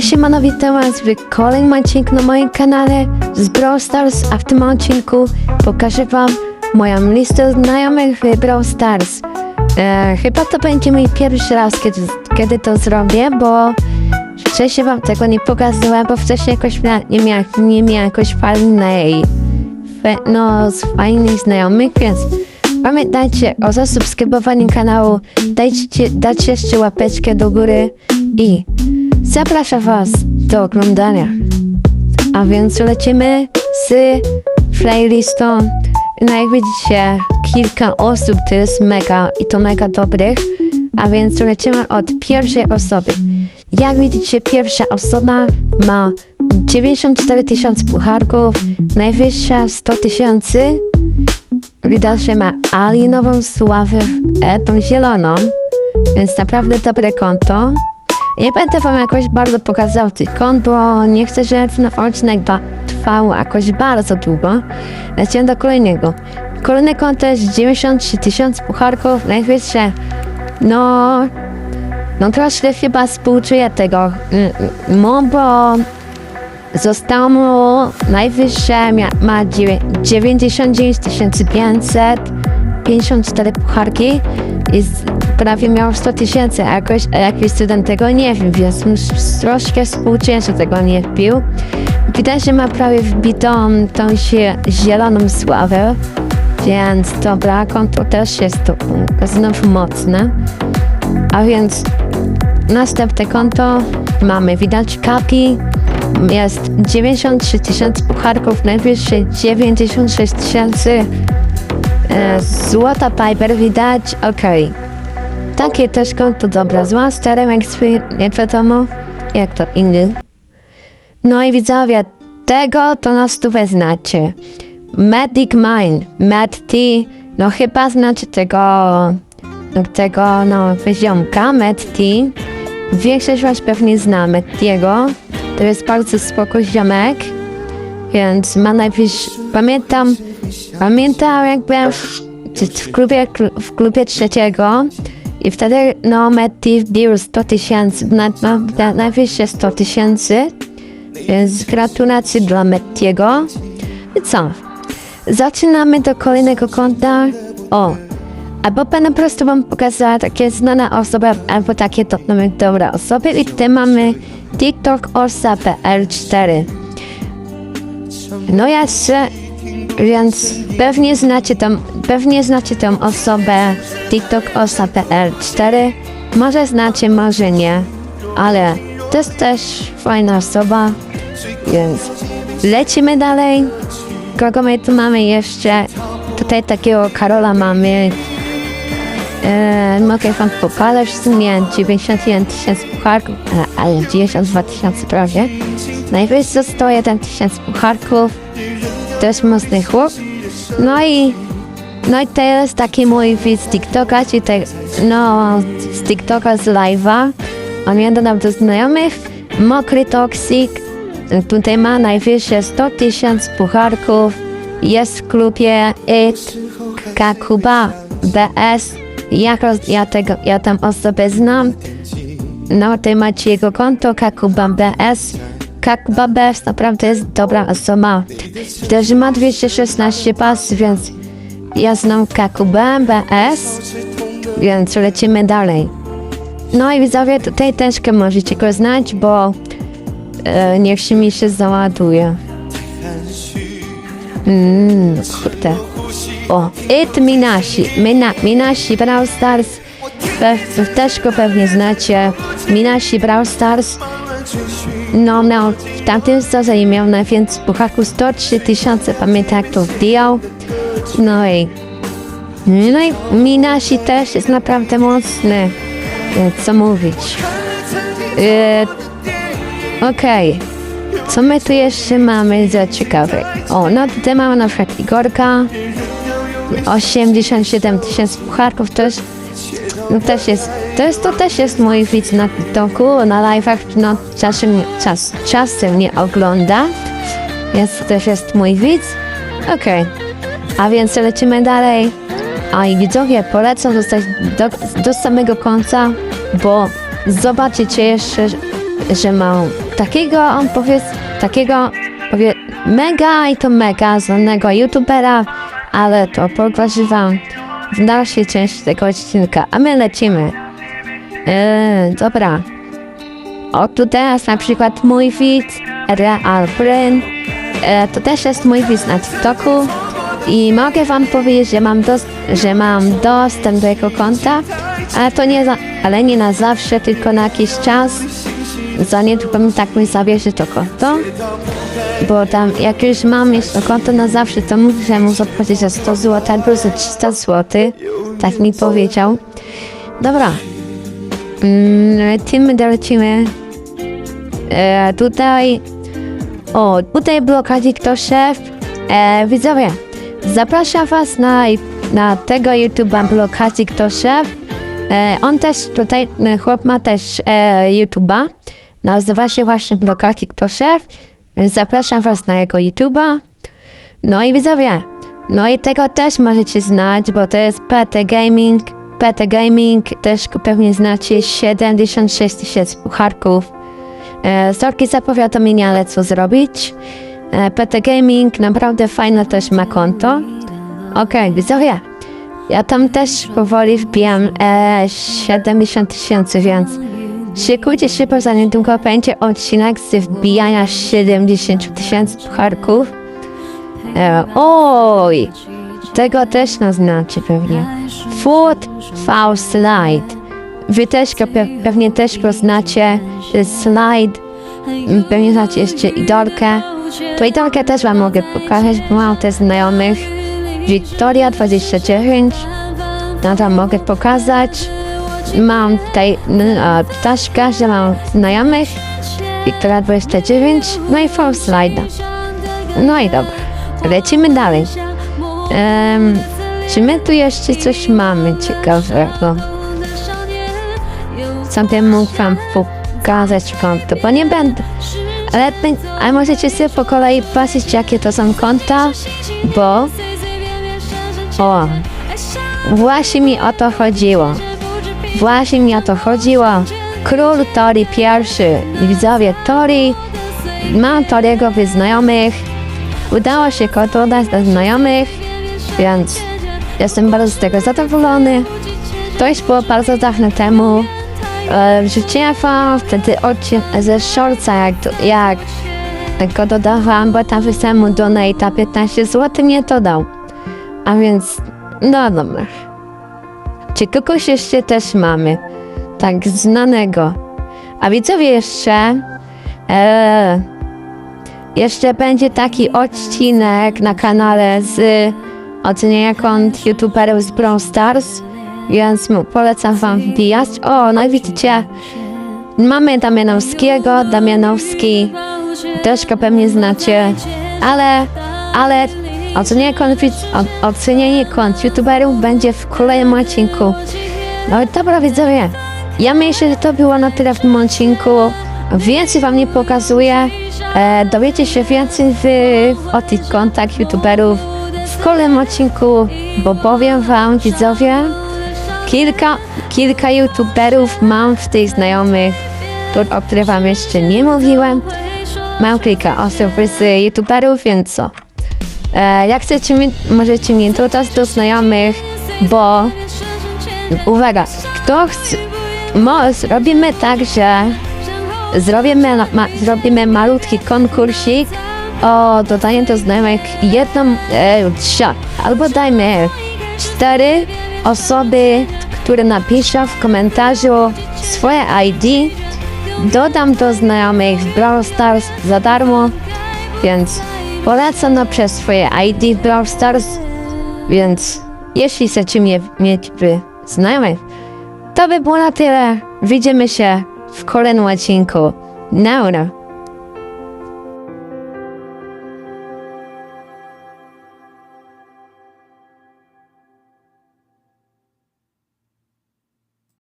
Siemano, witam was w kolejnym odcinku na moim kanale z Brawl Stars, a w tym odcinku pokażę wam moją listę znajomych w Brawl Stars. E, chyba to będzie mój pierwszy raz, kiedy, kiedy to zrobię, bo wcześniej wam tego nie pokazałem, bo wcześniej jakoś mia, nie miałem nie miałem jakoś fajnej, fe, no z fajnych znajomych, więc pamiętajcie o zasubskrybowaniu kanału, dajcie, dajcie jeszcze łapeczkę do góry i Zapraszam Was do oglądania. A więc lecimy z playlistą. No jak widzicie, kilka osób to jest mega i to mega dobrych. A więc lecimy od pierwszej osoby. Jak widzicie, pierwsza osoba ma 94 tysiące pucharków, najwyższa 100 tysięcy. Widać, że ma alienową sławę, tą zieloną, więc naprawdę dobre konto. Nie będę wam jakoś bardzo pokazał tych kont, bo nie chcę, żeby ten odcinek trwał jakoś bardzo długo. Lecimy do kolejnego. Kolejny kont to jest 93 tysiące pucharków, najwyższe. No, no troszkę chyba współczuję tego, no bo zostało mu najwyższe, ma dziewię- 99 500, 54 pucharki i prawie miał 100 tysięcy, a jakoś, jakiś student tego nie wiem, więc troszkę współczuję, że tego nie wbił. Widać, że ma prawie wbitą tą się zieloną sławę, więc dobra, konto też jest mm, znów mocne. A więc następne konto mamy, widać kapi, jest 93 tysięcy pucharków, najwyższy 96 tysięcy. E, Złota Piper widać, okej. Takie też konto dobra, zła, jak swój, nie wiadomo, jak to inny. No i widzowie, tego to nas tu znacie. Medic Mine, Mad T, no chyba znacie tego, tego, no, wyziomka, Mad T. Większość was pewnie zna Mattiego, to jest bardzo spoko ziomek, więc ma najwyższy, pamiętam, pamiętam jak byłem w, w, klubie, w klubie trzeciego i wtedy, no, Matti wbił 100 tysięcy, na, na, na, najwyższe 100 tysięcy, więc gratulacje dla Mattiego. I co? Zaczynamy do kolejnego konta. O, albo po prostu wam pokazała takie znane osoby, albo takie to mamy dobre osoby. I tutaj mamy TikTok Orsa.pl4. No jeszcze, więc pewnie znacie tą, pewnie znacie tą osobę TikTok Orsa.pl4. Może znacie, może nie, ale to jest też fajna osoba, więc lecimy dalej. Kogo my tu mamy jeszcze? Tutaj takiego Karola mamy. E, mogę wam pokazać w sumie 91 tysięcy pucharków, ale 92 tysiące prawie. Najwyższy 101 tysięcy pucharków. Jest mocny chłop. No i no i jest taki mój widz z TikToka, czyli te, no z TikToka z live'a. On mnie dodał do znajomych. Mokry Toxic. Tutaj ma najwyższe 100 tysięcy pucharków. Jest w klubie IT Kakuba BS. Ja, roz- ja, tego, ja tam osobę znam. No, tutaj macie jego konto Kakuba BS. Kakuba BS naprawdę jest dobra osoba. Też ma 216 pas, więc ja znam Kakubę BS. Więc lecimy dalej. No i widzowie, tutaj też możecie go znać, bo e, niech się mi się załaduje. Mmm, kurde. O, It Minashi, Mina, Minashi Brawl Stars. Pe, też go pewnie znacie. Minashi Brawl Stars. No, miał w tamtym sezonie miał najwięcej pucharków 103 tysiące, pamiętam jak to wbijał. No i no i Minashi też jest naprawdę mocny. E, Co mówić? E, Okej. Co my tu jeszcze mamy za ciekawe? O, no tutaj mamy na przykład Igorka. 87 tysięcy pucharków też. No też jest, to jest, to też jest mój widz na TikToku, na live'ach, no czasem, czas, czasem nie ogląda, więc to też jest mój widz. Okej, a więc lecimy dalej. A i widzowie, polecam zostać do, do samego końca, bo zobaczycie jeszcze, że mam takiego, on powie, takiego, powie, mega i to mega znanego youtubera, ale to pokażę wam w dalszej części tego odcinka, a my lecimy. Eee, dobra. O, tu teraz na przykład mój widz, Real Bryn, e, to też jest mój widz na TikToku i mogę wam powiedzieć, że mam, że mam dostęp do jego konta, ale to nie, ale nie na zawsze, tylko na jakiś czas. Za niedługo mi tak mi zabierze to konto, bo tam jak już mam mieć to konto na zawsze, to muszę mu zapłacić za 100 zł albo za 300 zł, tak mi powiedział. Dobra, mm, lecimy, lecimy. E, tutaj. O, tutaj blokadzie kto szef. E, widzowie, zapraszam was na, na tego YouTube'a blokadzie kto szef. E, on też tutaj, e, chłop ma też e, YouTube'a. Nazywa się właśnie szef. Więc Zapraszam was na jego YouTube'a. No i widzowie, no i tego też możecie znać, bo to jest PT Gaming. PT Gaming też pewnie znacie 76 tysięcy pucharków. E, sorki za powiadomienia, ale co zrobić? E, PT Gaming naprawdę fajne też ma konto. Okej, widzowie, ja tam też powoli wbijam e, 70 tysięcy, więc szykujcie się, bo za niedługo będzie odcinek z wbijania 70 tysięcy pucharków. E, oj, tego też naznaczy pewnie. Food Faust Slide. Wy też go pe pewnie też go znacie. To jest slide. M, Pewnie znacie jeszcze idolkę. To idolkę też wam mogę pokazać, bo mam też znajomych. Victoria 29. No tam mogę pokazać. Mam tutaj n- a, ptaszka, że mam znajomych. Victoria 29. No i Faust Slide. No i dobra. Lecimy dalej. Em, czy my tu jeszcze coś mamy ciekawego? Sobie mógł wam pokazać konto, bo nie będę. Ale, ale możecie sobie po kolei patrzeć, jakie to są konta, bo... O, właśnie mi o to chodziło. Właśnie mi o to chodziło. Król Tori pierwszy. Widzowie, Tori... Mam Toriego w znajomych. Udało się go dodać do znajomych, więc jestem bardzo z tego zadowolony. To już było bardzo dawno temu. E, wrzuciłem wam wtedy odcinek ze shortsa, jak, jak go dodawałam, bo tam wysłałem mu donata 15 zł nie to dał. A więc, no dobra. Czy kogoś jeszcze też mamy? Tak znanego. A widzowie jeszcze... E, jeszcze będzie taki odcinek na kanale z oceniania kont youtuberów z Brawl Stars, więc polecam wam wbijać. O, no i widzicie, mamy Damianowskiego, Damianowski, też go pewnie znacie, ale, ale ocenianie kont, o- ocenianie kont youtuberów będzie w kolejnym odcinku. No i dobra widzowie, ja myślę, że to było na tyle w tym odcinku. Więcej wam nie pokazuję. E, dowiecie się więcej w, o tych kontach youtuberów w kolejnym odcinku, bo powiem wam widzowie, kilka, kilka youtuberów mam w tych znajomych, to- o których wam jeszcze nie mówiłem. Mam kilka osób z youtuberów, więc co? E, jak chcecie, możecie mnie dodać do znajomych, bo uwaga, kto chce, mo, zrobimy tak, że zrobimy, ma, zrobimy malutki konkursik o dodanie do znajomych jedną, e, trzy, albo dajmy cztery osoby, które napiszą w komentarzu swoje ID, dodam do znajomych w Brawl Stars za darmo, więc polecam no przez swoje ID w Brawl Stars, więc jeśli chcecie mnie mieć w znajomych, to by było na tyle. Widzimy się w kolejnym odcinku. Naura.